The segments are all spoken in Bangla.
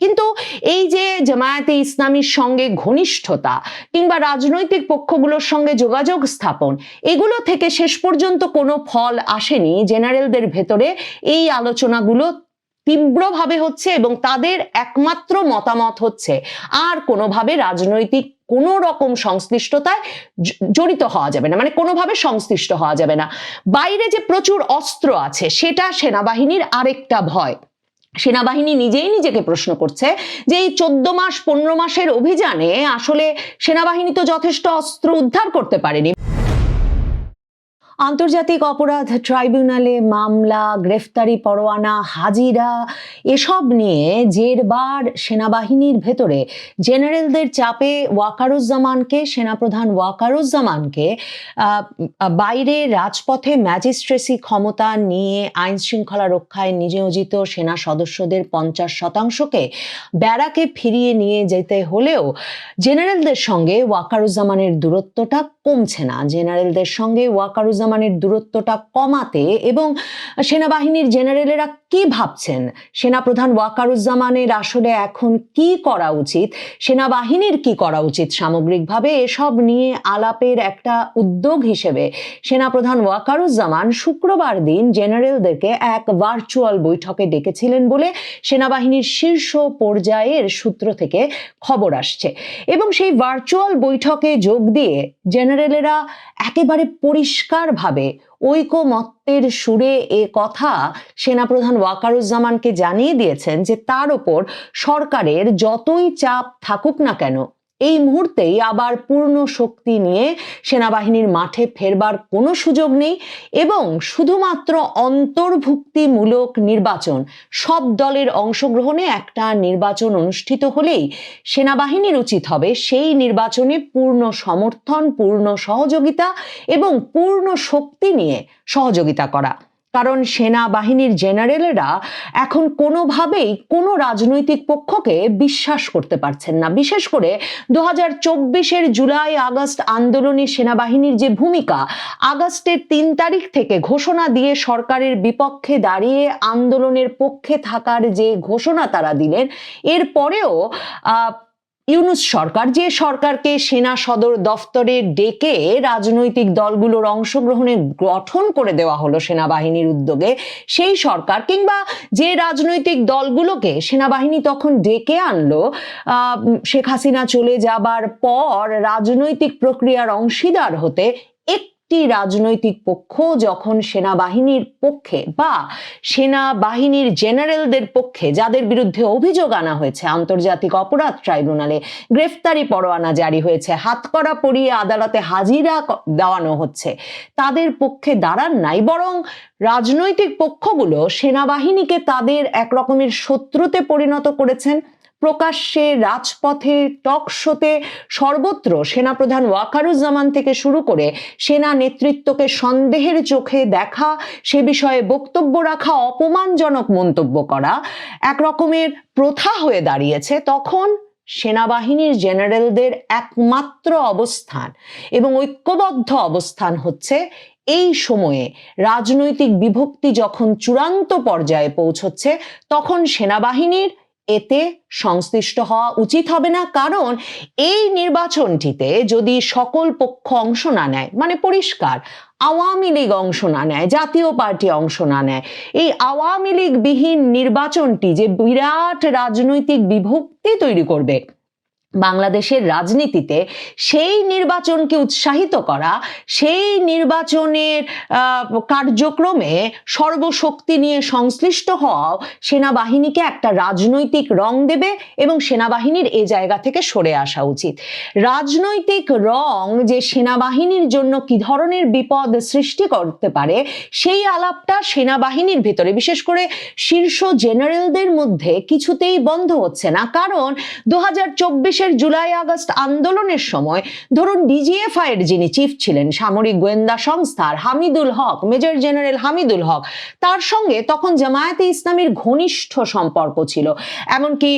কিন্তু এই যে জামায়াতে ইসলামীর সঙ্গে ঘনিষ্ঠতা কিংবা রাজনৈতিক পক্ষগুলোর সঙ্গে যোগাযোগ স্থাপন, এগুলো থেকে শেষ পর্যন্ত কোনো ফল আসেনি জেনারেলদের ভেতরে। এই আলোচনাগুলো তীব্রভাবে হচ্ছে এবং তাদের একমাত্র মতামত হচ্ছে, আর কোনোভাবে রাজনৈতিক কোনো রকম সংশ্লিষ্টতায় জড়িত হওয়া যাবে না মানে কোনোভাবে সংশ্লিষ্ট হওয়া যাবে না। বাইরে যে প্রচুর অস্ত্র আছে, সেটা সেনাবাহিনীর আরেকটা ভয়। সেনাবাহিনী নিজেই নিজেকে প্রশ্ন করছে যে এই চোদ্দ মাস, পনেরো মাসের অভিযানে আসলে সেনাবাহিনী তো যথেষ্ট অস্ত্র উদ্ধার করতে পারেনি। আন্তর্জাতিক অপরাধ ট্রাইব্যুনালে মামলা, গ্রেফতারি, পরোয়ানা, হাজিরা, এসব নিয়ে জেরবার সেনাবাহিনীর ভেতরে। জেনারেলদের চাপে ওয়াকারুজ্জামানকে, সেনাপ্রধান ওয়াকারুজ্জামানকে বাইরে রাজপথে ম্যাজিস্ট্রেসি ক্ষমতা নিয়ে আইন শৃঙ্খলা রক্ষায় নিয়োজিত সেনা সদস্যদের পঞ্চাশ শতাংশকে ব্যারাকে ফিরিয়ে নিয়ে যেতে হলেও জেনারেলদের সঙ্গে ওয়াকারুজ্জামানের দূরত্বটা কমছে না। জেনারেলদের সঙ্গে ওয়াকারুজ্জামানের দূরত্বটা কমাতে এবং সেনাবাহিনীর জেনারেলেরা কি ভাবছেন? সেনাপ্রধান ওয়াকারুজ্জামানের আসলে এখন কি করা উচিত? সেনাবাহিনীর কি করা উচিত সামগ্রিকভাবে? এসব নিয়ে আলাপের একটা উদ্যোগ হিসেবে সেনাপ্রধান ওয়াকারুজ্জামান শুক্রবার দিন জেনারেলদেরকে এক ভার্চুয়াল বৈঠকে ডেকেছিলেন বলে সেনাবাহিনীর শীর্ষ পর্যায়ের সূত্র থেকে খবর আসছে। এবং সেই ভার্চুয়াল বৈঠকে যোগ দিয়ে জেনারেলেরা একেবারে পরিষ্কারভাবে ঐকমত্যের সুরে এ কথা সেনাপ্রধান ওয়াকারুজ্জামানকে জানিয়ে দিয়েছেন যে তার ওপর সরকারের যতই চাপ থাকুক না কেন এই মুহূর্তেই আবার পূর্ণ শক্তি নিয়ে সেনাবাহিনীর মাঠে ফেরবার কোনো সুযোগ নেই এবং শুধুমাত্র অন্তর্ভুক্তিমূলক নির্বাচন, সব দলের অংশগ্রহণে একটা নির্বাচন অনুষ্ঠিত হলেই সেনাবাহিনীর উচিত হবে। সেই নির্বাচনে পূর্ণ সমর্থন, পূর্ণ সহযোগিতা এবং পূর্ণ শক্তি নিয়ে সহযোগিতা করা। কারণ সেনাবাহিনীর জেনারেলেরা এখন কোনোভাবেই কোনো রাজনৈতিক পক্ষকে বিশ্বাস করতে পারছেন না। বিশেষ করে দু হাজার চব্বিশের জুলাই আগস্ট আন্দোলনে সেনাবাহিনীর যে ভূমিকা, আগস্টের তিন তারিখ থেকে ঘোষণা দিয়ে সরকারের বিপক্ষে দাঁড়িয়ে আন্দোলনের পক্ষে থাকার যে ঘোষণা তারা দিলেন, এরপরেও ইউনুস সরকার যে সরকারকে সেনা সদর দফতরে ডেকে রাজনৈতিক দলগুলোর অংশগ্রহণে গঠন করে দেওয়া হলো সেনাবাহিনীর উদ্যোগে, সেই সরকার কিংবা যে রাজনৈতিক দলগুলোকে সেনাবাহিনী তখন ডেকে আনলো শেখ হাসিনা চলে যাবার পর রাজনৈতিক প্রক্রিয়ার অংশীদার হতে একটি রাজনৈতিক পক্ষ যখন সেনাবাহিনীর পক্ষে বা সেনাবাহিনীর জেনারেলদের পক্ষে যাদের বিরুদ্ধে অভিযোগ আনা হয়েছে, আন্তর্জাতিক অপরাধ ট্রাইব্যুনালে গ্রেফতারি পরোয়ানা জারি হয়েছে, হাতকড়া পরিয়ে আদালতে হাজিরা দেওয়ানো হচ্ছে, তাদের পক্ষে দাঁড়ান নাই, বরং রাজনৈতিক পক্ষগুলো সেনাবাহিনীকে তাদের এক রকমের শত্রুতে পরিণত করেছেন। প্রকাশ্যে রাজপথে টক শোতে সর্বত্র সেনাপ্রধান ওয়াকারুজ্জামান থেকে শুরু করে সেনা নেতৃত্বকে সন্দেহের চোখে দেখা, সে বিষয়ে বক্তব্য রাখা, অপমানজনক মন্তব্য করা এক রকমের প্রথা হয়ে দাঁড়িয়েছে। তখন সেনাবাহিনীর জেনারেলদের একমাত্র অবস্থান এবং ঐক্যবদ্ধ অবস্থান হচ্ছে এই সময়ে রাজনৈতিক বিভক্তি যখন চূড়ান্ত পর্যায়ে পৌঁছচ্ছে, তখন সেনাবাহিনীর এতে সংশ্লিষ্ট হওয়া উচিত হবে না। কারণ এই নির্বাচনটিতে যদি সকল পক্ষ অংশ না নেয় মানে পরিষ্কার, আওয়ামী লীগ অংশ না নেয়, জাতীয় পার্টি অংশ না নেয়, এই আওয়ামী লীগ বিহীন নির্বাচনটি যে বিরাট রাজনৈতিক বিভক্তি তৈরি করবে বাংলাদেশের রাজনীতিতে সেই নির্বাচনকে উৎসাহিত করা, সেই নির্বাচনের কার্যক্রমে সর্বশক্তি নিয়ে সংশ্লিষ্ট হওয়াও সেনাবাহিনীকে একটা রাজনৈতিক রং দেবে এবং সেনাবাহিনীর এ জায়গা থেকে সরে আসা উচিত। রাজনৈতিক রং যে সেনাবাহিনীর জন্য কি ধরনের বিপদ সৃষ্টি করতে পারে, সেই আলাপটা সেনাবাহিনীর ভিতরে, বিশেষ করে শীর্ষ জেনারেলদের মধ্যে কিছুতেই বন্ধ হচ্ছে না। কারণ দু হাজার চব্বিশের জুলাই আগস্ট আন্দোলনের সময় ধরুন ডিজিএফআই এর যিনি চিফ ছিলেন সামরিক গোয়েন্দা সংস্থার হামিদুল হক, মেজর জেনারেল হামিদুল হক, তার সঙ্গে তখন জামায়াতে ইসলামীর ঘনিষ্ঠ সম্পর্ক ছিল। এমনকি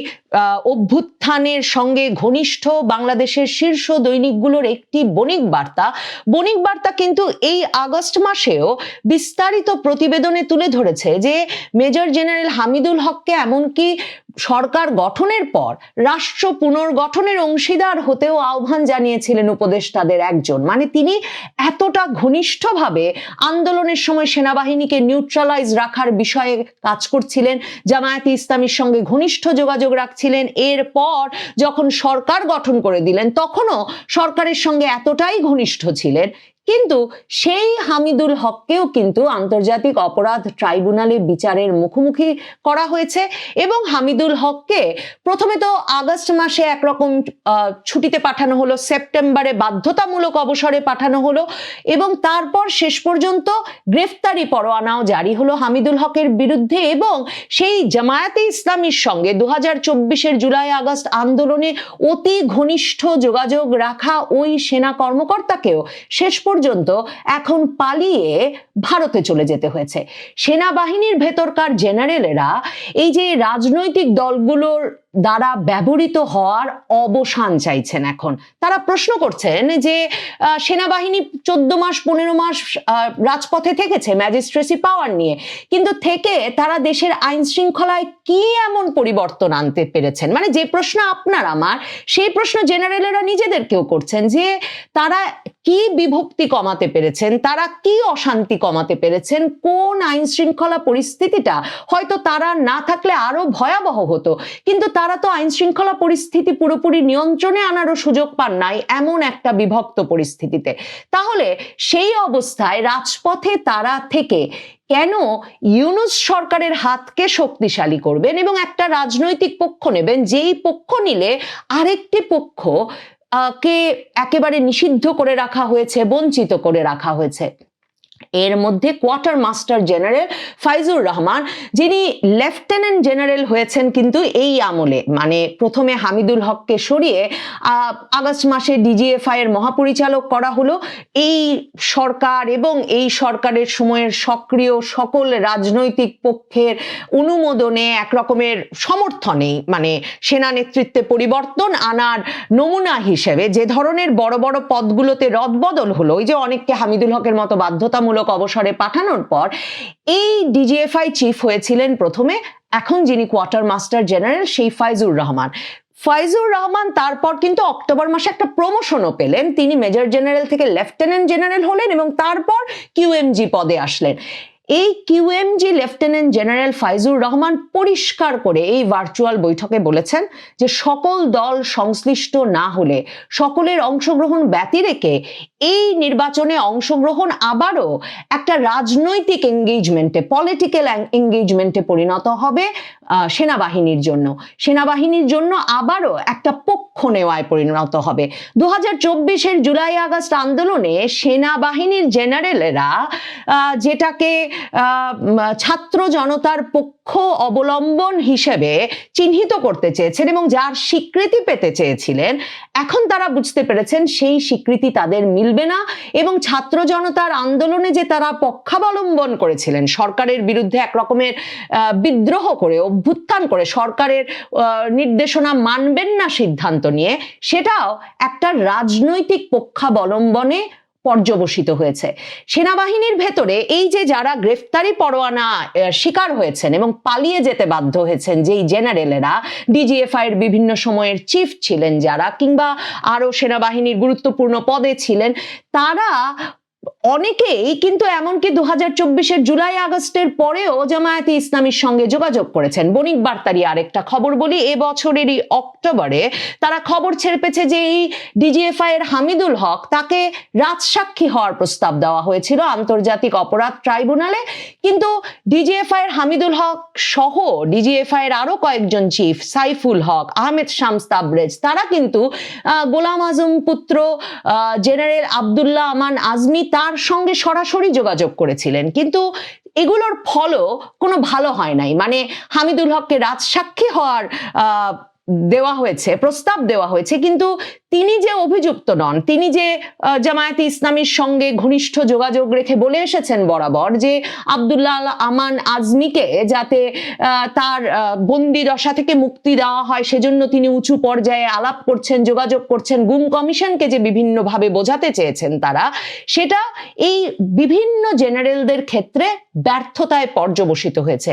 অভ্যুত্থানের সঙ্গে ঘনিষ্ঠ বাংলাদেশের শীর্ষ দৈনিকগুলোর একটি বণিক বার্তা। বণিক বার্তা কিন্তু এই আগস্ট মাসেও বিস্তারিত প্রতিবেদনে তুলে ধরেছে যে, মেজর জেনারেল হামিদুল হককে এমনকি সরকার গঠনের পর রাষ্ট্র পুনর্গঠনের অংশীদার হতেও আহ্বান জানিয়েছিলেন উপদেষ্টাদের একজন। মানে তিনি এতটা ঘনিষ্ঠভাবে আন্দোলনের সময় সেনাবাহিনীকে নিউট্রালাইজ রাখার বিষয়ে কাজ করছিলেন, জামায়াতে ইসলামীর সঙ্গে ঘনিষ্ঠ যোগাযোগ রাখছিলেন। এরপর যখন সরকার গঠন করে দিলেন, তখনও সরকারের সঙ্গে এতটাই ঘনিষ্ঠ ছিলেন কিন্তু সেই হামিদুল হককেও কিন্তু আন্তর্জাতিক অপরাধ ট্রাইব্যুনালে বিচারের মুখোমুখি করা হয়েছে এবং হামিদুল হককে প্রথমে তো আগস্ট মাসে একরকম ছুটিতে পাঠানো হলো, সেপ্টেম্বরে বাধ্যতামূলক অবসরে পাঠানো হলো এবং তারপর শেষ পর্যন্ত গ্রেফতারি পরোয়ানাও জারি হলো হামিদুল হকের বিরুদ্ধে এবং সেই জামায়াতে ইসলামীর সঙ্গে দু হাজার চব্বিশের জুলাই আগস্ট আন্দোলনে অতি ঘনিষ্ঠ যোগাযোগ রাখা ওই সেনা কর্মকর্তাকেও শেষ পর্যন্ত এখন পালিয়ে ভারতে চলে যেতে হয়েছে। সেনাবাহিনীর ভেতরকার জেনারেলেরা এই যে রাজনৈতিক দলগুলোর দ্বারা ব্যবহৃত হওয়ার অবসান চাইছেন এখন। তারা প্রশ্ন করছেন যে সেনাবাহিনী চোদ্দ মাস, পনেরো মাস রাজপথে থেকেছে ম্যাজিস্ট্রেসি পাওয়ার নিয়ে। কিন্তু থেকে তারা দেশের আইন শৃঙ্খলায় কি এমন পরিবর্তন আনতে পেরেছেন? মানে যে প্রশ্ন আপনার আমার, সেই প্রশ্ন জেনারেলেরা নিজেদেরকেও করছেন যে, তারা কি বিভক্তি কমাতে পেরেছেন? তারা কি অশান্তি কমাতে পেরেছেন? কোন আইন শৃঙ্খলা পরিস্থিতিটা হয়তো তারা না থাকলে আরও ভয়াবহ হতো। কিন্তু তারা তো আইন শৃঙ্খলা পরিস্থিতি পুরোপুরি নিয়ন্ত্রণে আনারও সুযোগ পান নাই এমন একটা বিভক্ত পরিস্থিতিতে। তাহলে সেই অবস্থায় রাজপথে তারা থেকে কেন ইউনুস সরকারের হাতকে শক্তিশালী করবেন এবং একটা রাজনৈতিক পক্ষ নেবেন? যেই পক্ষ নিলে আরেকটি পক্ষ কে একেবারে নিষিদ্ধ করে রাখা হয়েছে, বঞ্চিত করে রাখা হয়েছে। এর মধ্যে quarter master general Faizur Rahman, যিনি লেফটেন্যান্ট জেনারেল হয়েছেন কিন্তু এই আমলে মানে প্রথমে হামিদুল হককে সরিয়ে আগস্ট মাসে ডিজিএফআই এর মহাপরিচালক করা হলো। এই সরকার এবং এই সরকারের সময়ের সক্রিয় সকল রাজনৈতিক পক্ষের অনুমোদনে এক রকমের সমর্থনে মানে সেনা নেতৃত্বে পরিবর্তন আনার নমুনা হিসেবে যে ধরনের বড় বড় পদগুলোতে রদবদল হলো, ওই যে অনেককে হামিদুল হকের মতো বাধ্যতামূলক অবসরে পাঠানোর পর এই ডিজিএফআই চিফ হয়েছিলেন প্রথমে, এখন যিনি কোয়ার্টার মাস্টার জেনারেল সেই ফাইজুর রহমান। ফাইজুর রহমান তারপর কিন্তু অক্টোবর মাসে একটা প্রমোশনও পেলেন। তিনি মেজর জেনারেল থেকে লেফটেন্যান্ট জেনারেল হলেন এবং তারপর কিউএমজি পদে আসলেন। এই QMG lieutenant general Faizur Rahman পরিষ্কার করে এই ভার্চুয়াল বৈঠকে বলেছেন যে সকল দল সংশ্লিষ্ট না হলে, সকলের অংশগ্রহণ ব্যতি রেখে এই নির্বাচনে অংশগ্রহণ আবারও একটা রাজনৈতিক এঙ্গেজমেন্টে পলিটিক্যাল এঙ্গেজমেন্টে পরিণত হবে সেনাবাহিনীর জন্য। সেনাবাহিনীর জন্য আবারও একটা পক্ষ নেওয়ায় পরিণত হবে। দু হাজার চব্বিশের জুলাই আগস্ট আন্দোলনে সেনাবাহিনীর জেনারেলেরা যেটাকে ছাত্র জনতার পক্ষ অবলম্বন হিসেবে চিহ্নিত করতে চেয়েছেন এবং যার স্বীকৃতি পেতে চেয়েছিলেন, এখন তারা বুঝতে পেরেছেন সেই স্বীকৃতি তাদের মিলবে না এবং ছাত্র জনতার আন্দোলনে যে তারা পক্ষাবলম্বন করেছিলেন, সরকারের বিরুদ্ধে এক রকমের বিদ্রোহ করে, অভ্যুত্থান করে, সরকারের নির্দেশনা মানবেন না সিদ্ধান্ত নিয়ে, সেটাও একটা রাজনৈতিক পক্ষাবলম্বনে পর্যবসিত হয়েছে। সেনাবাহিনীর ভেতরে এই যে যারা গ্রেফতারি পরোয়ানা শিকার হয়েছেন এবং পালিয়ে যেতে বাধ্য হয়েছেন যেই জেনারেলেরা, ডিজিএফআই এর বিভিন্ন সময়ের চিফ ছিলেন যারা কিংবা আরও সেনাবাহিনীর গুরুত্বপূর্ণ পদে ছিলেন, তারা অনেকেই কিন্তু এমনকি দু হাজার চব্বিশের জুলাই আগস্টের পরেও জামায়াতে ইসলামীর সঙ্গে যোগাযোগ করেছেন। বণিক বার্তারি আরেকটা খবর বলি, এ বছরেরই অক্টোবরে তারা খবর ছেড়ে পেয়েছে যে এই ডিজিএফআই এর হামিদুল হক তাকে রাজসাক্ষী হওয়ার প্রস্তাব দেওয়া হয়েছিল আন্তর্জাতিক অপরাধ ট্রাইব্যুনালে। কিন্তু ডিজিএফআই এর হামিদুল হক সহ ডিজিএফআই এর আরও কয়েকজন চিফ সাইফুল হক, আহমেদ শামস তাবরেজ, তারা কিন্তু গোলাম আজম পুত্র জেনারেল আবদুল্লাহ আমান আজমি তার সঙ্গে সরাসরি যোগাযোগ করেছিলেন। কিন্তু এগুলোর ফলও কোনো ভালো হয় নাই। মানে হামিদুল হককে রাজসাক্ষী হওয়ার দেওয়া হয়েছে, প্রস্তাব দেওয়া হয়েছে, কিন্তু তিনি যে অভিযুক্ত নন, তিনি যে জামায়াতে ইসলামীর সঙ্গে ঘনিষ্ঠ যোগাযোগ রেখে বলে এসেছেন বরাবর যে আবদুল্লাহ আমান আজমিকে যাতে তার বন্দি দশা থেকে মুক্তি দেওয়া হয়, সেজন্য তিনি উঁচু পর্যায়ে আলাপ করছেন, যোগাযোগ করছেন, গুম কমিশনকে যে বিভিন্নভাবে বোঝাতে চেয়েছেন তারা, সেটা এই বিভিন্ন জেনারেলদের ক্ষেত্রে ব্যর্থতায় পর্যবসিত হয়েছে।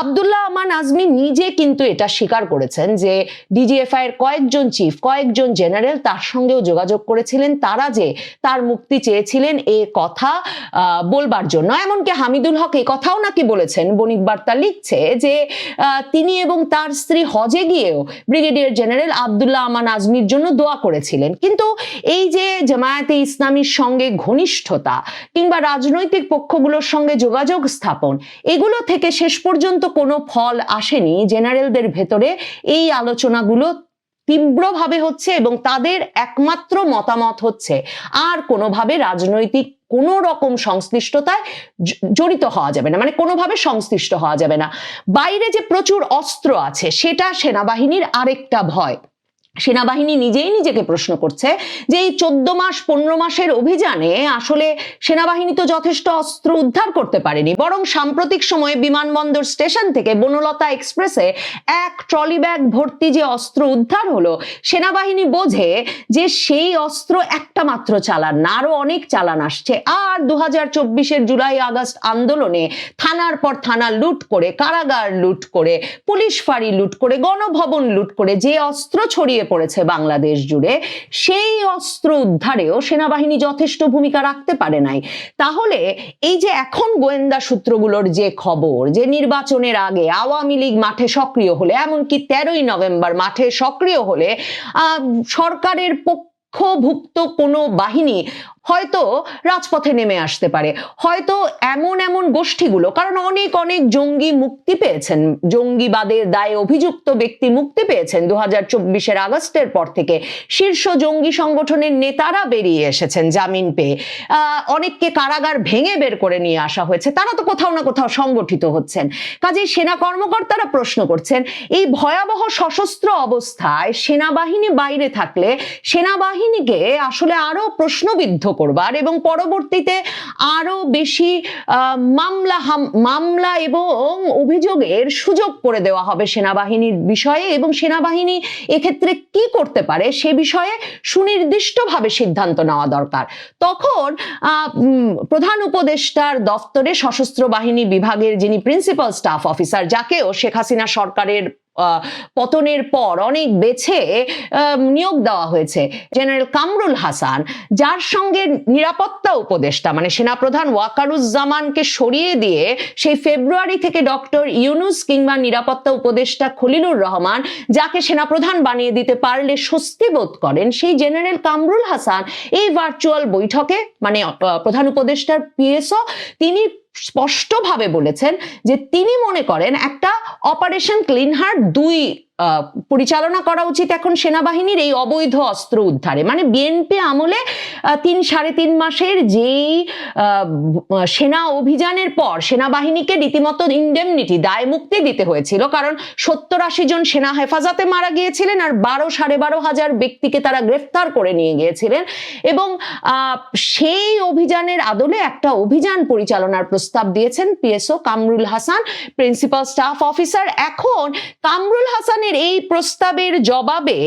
আবদুল্লাহ আমান আজমি নিজে কিন্তু এটা স্বীকার করেছেন যে ডিজিএফআই এর কয়েকজন চিফ কয়েকজন জেনারেল তার সঙ্গেও যোগাযোগ করেছিলেন। তারা যে তার মুক্তি চেয়েছিলেন এ কথা বলবার জন্য। এমনকি হামিদুল হক এই কথাও নাকি বলেছেন, বণিক বার্তা লিখছে যে তিনি এবং তার স্ত্রী হজে গিয়েও ব্রিগেডিয়ার জেনারেল আবদুল্লাহ আমান আজমির জন্য দোয়া করেছিলেন। কিন্তু এই যে জামায়াতে ইসলামীর সঙ্গে ঘনিষ্ঠতা কিংবা রাজনৈতিক পক্ষগুলোর সঙ্গে যোগাযোগ স্থাপন, এগুলো থেকে শেষ পর্যন্ত কোনো ফল আসেনি। জেনারেলদের ভেতরে এই আলোচনাগুলো তীব্রভাবে হচ্ছে এবং তাদের একমাত্র মতামত হচ্ছে, আর কোনোভাবে রাজনৈতিক কোনো রকম সংশ্লিষ্টতায় জড়িত হওয়া যাবে না। মানে কোনোভাবে সংশ্লিষ্ট হওয়া যাবে না। বাইরে যে প্রচুর অস্ত্র আছে, সেটা সেনাবাহিনীর আরেকটা ভয়। সেনাবাহিনী নিজেই নিজেকে প্রশ্ন করছে যে এই চোদ্দ মাস, পনেরো মাসের অভিযানে আসলে সেনাবাহিনী তো যথেষ্ট অস্ত্র উদ্ধার করতে পারেনি। বরং সাম্প্রতিক সময়ে বিমানবন্দর স্টেশন থেকে বনলতা এক্সপ্রেসে এক ট্রলি ব্যাগ ভর্তি যে অস্ত্র উদ্ধার হলো, সেনাবাহিনী বোঝে যে সেই অস্ত্র একটা মাত্র চালান না, আরও অনেক চালান আসছে। আর দু হাজার চব্বিশের জুলাই আগস্ট আন্দোলনে থানার পর থানা লুট করে, কারাগার লুট করে, পুলিশ ফাঁড়ি লুট করে, গণভবন লুট করে যে অস্ত্র ছড়িয়ে পড়েছে বাংলাদেশ জুড়ে, সেই অস্ত্র উদ্ধারেও সেনাবাহিনী যথেষ্ট ভূমিকা রাখতে পারে নাই। তাহলে এই যে এখন গোয়েন্দা সূত্রগুলোর যে খবর যে নির্বাচনের আগে আওয়ামী লীগ মাঠে সক্রিয় হলে, এমনকি তেরোই নভেম্বর মাঠে সক্রিয় হলে সরকারের পক্ষভুক্ত কোনো বাহিনী হয়তো রাজপথে নেমে আসতে পারে। হয়তো এমন এমন গোষ্ঠীগুলো, কারণ অনেক অনেক জঙ্গি মুক্তি পেয়েছেন। জঙ্গিবাদের দায়ে অভিযুক্ত ব্যক্তি মুক্তি পেয়েছেন দু হাজার চব্বিশের আগস্টের পর থেকে। শীর্ষ জঙ্গি সংগঠনের নেতারা বেরিয়ে এসেছেন জামিন পেয়ে। অনেককে কারাগার ভেঙে বের করে নিয়ে আসা হয়েছে। তারা তো কোথাও না কোথাও সংগঠিত হচ্ছেন। কাজেই সেনা কর্মকর্তারা প্রশ্ন করছেন, এই ভয়াবহ সশস্ত্র অবস্থায় সেনাবাহিনী বাইরে থাকলে সেনাবাহিনীকে আসলে আরও প্রশ্নবিদ্ধ করবার এবং পরবর্তীতে আরও বেশি মামলা মামলা এবং অভিযোগের সুযোগ করে দেওয়া হবে সেনাবাহিনীর বিষয়ে এবং সেনাবাহিনী এক্ষেত্রে কি করতে পারে সে বিষয়ে সুনির্দিষ্টভাবে সিদ্ধান্ত নেওয়া দরকার। তখন প্রধান উপদেষ্টার দফতরে সশস্ত্র বাহিনী বিভাগের যিনি প্রিন্সিপাল স্টাফ অফিসার যাকেও শেখ হাসিনা সরকারের পতনের পর অনেক বেছে নিয়োগ দেওয়া হয়েছে। জেনারেল কামরুল হাসান, যার সঙ্গে নিরাপত্তা উপদেষ্টা মানে সেনাপ্রধান ওয়াকারুজ্জামানকে সরিয়ে দিয়ে সেই ফেব্রুয়ারি থেকে ডক্টর ইউনুস কিংবা নিরাপত্তা উপদেষ্টা খলিলুর রহমান, যাকে সেনাপ্রধান বানিয়ে দিতে পারলে স্বস্তি বোধ করেন, সেই জেনারেল কামরুল হাসান এই ভার্চুয়াল বৈঠকে মানে প্রধান উপদেষ্টার পিএসও তিনি স্পষ্টভাবে বলেছেন যে তিনি মনে করেন একটা অপারেশন ক্লিন হার্ট দুই পরিচালনা করা উচিত এখন সেনাবাহিনীর এই অবৈধ অস্ত্র উদ্ধারে। মানে বিএনপি আমলে তিন সাড়ে তিন মাসের যেই সেনা অভিযানের পর সেনাবাহিনীকে রীতিমতো ইন্ডেমনিটি দায় মুক্তি দিতে হয়েছিল। কারণ সত্তর আশি জন সেনা হেফাজতে মারা গিয়েছিলেন আর বারো, সাড়ে বারো হাজার ব্যক্তিকে তারা গ্রেফতার করে নিয়ে গিয়েছিলেন। এবং সেই অভিযানের আদলে একটা অভিযান পরিচালনার প্রস্তাব দিয়েছেন PSO Kamrul Hasan, principal staff officer. এখন কামরুল হাসানের এই প্রস্তাবের জবাবে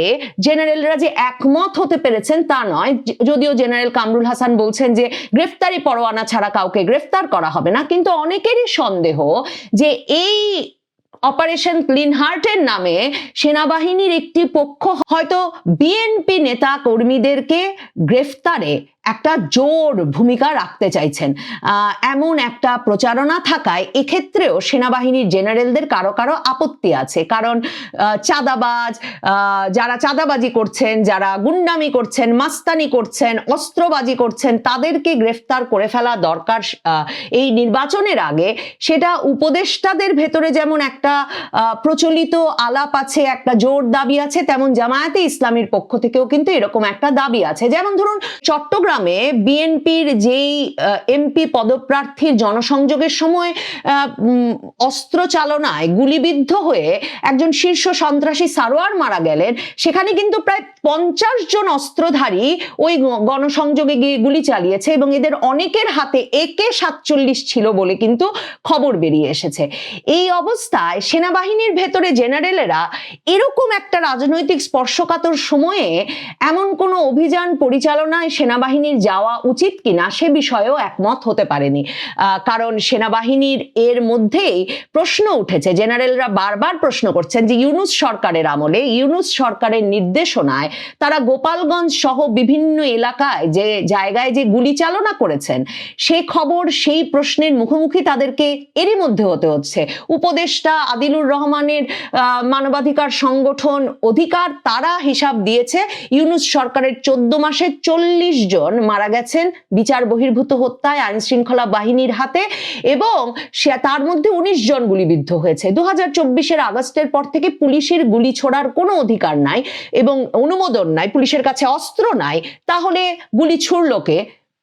জেনারেলরা যে একমত হতে পেরেছেন তা নয়। যদিও জেনারেল কামরুল হাসান বলছেন যে গ্রেফতারি পরোয়ানা ছাড়া কাউকে গ্রেফতার করা হবে না, কিন্তু অনেকেরই সন্দেহ যে এই অপারেশন ক্লিন হার্টের নামে সেনাবাহিনীর একটি পক্ষ হয়তো বিএনপি নেতা কর্মীদেরকে গ্রেফতারে একটা জোর ভূমিকা রাখতে চাইছেন। এমন একটা প্রচারণা থাকায় এক্ষেত্রেও সেনাবাহিনীর জেনারেলদের কারও কারও আপত্তি আছে। কারণ চাঁদাবাজ যারা চাঁদাবাজি করছেন, যারা গুন্ডামি করছেন, মাস্তানি করছেন, অস্ত্রবাজি করছেন, তাদেরকে গ্রেফতার করে ফেলা দরকার এই নির্বাচনের আগে। সেটা উপদেষ্টাদের ভেতরে যেমন একটা প্রচলিত আলাপ আছে, একটা জোর দাবি আছে, তেমন জামায়াতে ইসলামীর পক্ষ থেকেও কিন্তু এরকম একটা দাবি আছে। যেমন ধরুন, চট্টগ্রামে চট্টগ্রামে বিএনপির যেই এমপি পদপ্রার্থীর জনসংযোগের সময় অস্ত্র চালনায় গুলিবিদ্ধ হয়ে একজন শীর্ষ সন্ত্রাসী সারোয়ার মারা গেলেন, সেখানে কিন্তু প্রায় পঞ্চাশ জন অস্ত্রধারী ওই গণসংযোগে গিয়ে গুলি চালিয়েছে এবং এদের অনেকের হাতে একে সাতচল্লিশ ছিল বলে কিন্তু খবর বেরিয়ে এসেছে। এই অবস্থায় সেনাবাহিনীর ভেতরে জেনারেলেরা এরকম একটা রাজনৈতিক স্পর্শকাতর সময়ে এমন কোনো অভিযান পরিচালনায় সেনাবাহিনীর যাওয়া উচিত কিনা সে বিষয়েও একমত হতে পারেনি। কারণ সেনাবাহিনীর এর মধ্যেই প্রশ্ন উঠেছে। জেনারেলরা বারবার প্রশ্ন করছেন যে ইউনুস সরকারের আমলে, ইউনুস সরকারের নির্দেশনায় তারা গোপালগঞ্জ সহ বিভিন্ন এলাকায় যে জায়গায় যে গুলি চালনা করেছেন, সে খবর, সেই প্রশ্নের মুখোমুখি তাদেরকে এরই মধ্যে হতে হচ্ছে। উপদেষ্টা আদিলুর রহমানের মানবাধিকার সংগঠন অধিকার তারা হিসাব দিয়েছে। ইউনুস সরকারের চোদ্দ মাসে চল্লিশ জন মারা গেছেন। বিচার বহির্ভূত হত্যায় আইন শৃঙ্খলা বাহিনীর হাতে এবং সে, তার মধ্যে উনিশ জন গুলিবিদ্ধ হয়েছে। দু হাজার চব্বিশের আগস্টের পর থেকে পুলিশের গুলি ছোড়ার কোনো অধিকার নাই এবং অনুমোদন নাই, পুলিশের কাছে অস্ত্র নাই, তাহলে গুলি ছুড়লো কে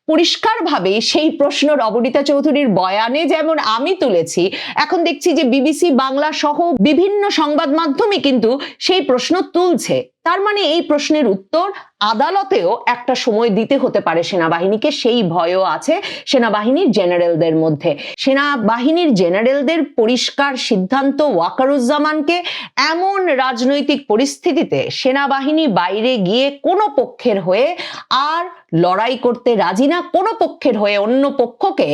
পরিষ্কারভাবে সেই প্রশ্ন রবনীতা চৌধুরীর বয়ানে যেমন আমি তুলেছি, এখন দেখছি যে বিবিসি বাংলা সহ বিভিন্ন সংবাদ মাধ্যমে কিন্তু সেই প্রশ্ন তুলছে। তার মানে এই প্রশ্নের উত্তর আদালতেও একটা সময় দিতে হতে পারে সেনাবাহিনীকে, সেই ভয়ও আছে সেনাবাহিনীর জেনারেলদের মধ্যে। সেনাবাহিনীর জেনারেলদের পরিষ্কার সিদ্ধান্ত ওয়াকারুজ্জামানকে এমন রাজনৈতিক পরিস্থিতিতে সেনাবাহিনী বাইরে গিয়ে কোনো পক্ষের হয়ে আর লড়াই করতে রাজি না, কোনো পক্ষের হয়ে অন্য পক্ষকে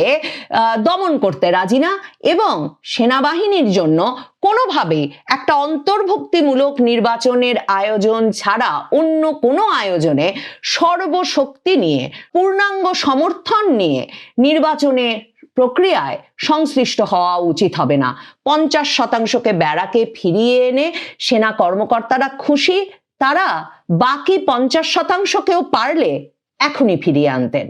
দমন করতে রাজি না এবং সেনাবাহিনীর জন্য কোনোভাবেই একটা অন্তর্ভুক্তিমূলক নির্বাচনের আয়োজন ছাড়া অন্য কোনো আয়োজনে সর্বশক্তি নিয়ে, পূর্ণাঙ্গ সমর্থন নিয়ে নির্বাচনে প্রক্রিয়ায় সংশ্লিষ্ট হওয়া উচিত হবে না। পঞ্চাশ শতাংশকে ব্যারাকে ফিরিয়ে এনে সেনা কর্মকর্তারা খুশি, তারা বাকি পঞ্চাশ শতাংশকেও পারলে এখনই ফিরিয়ে আনতেন।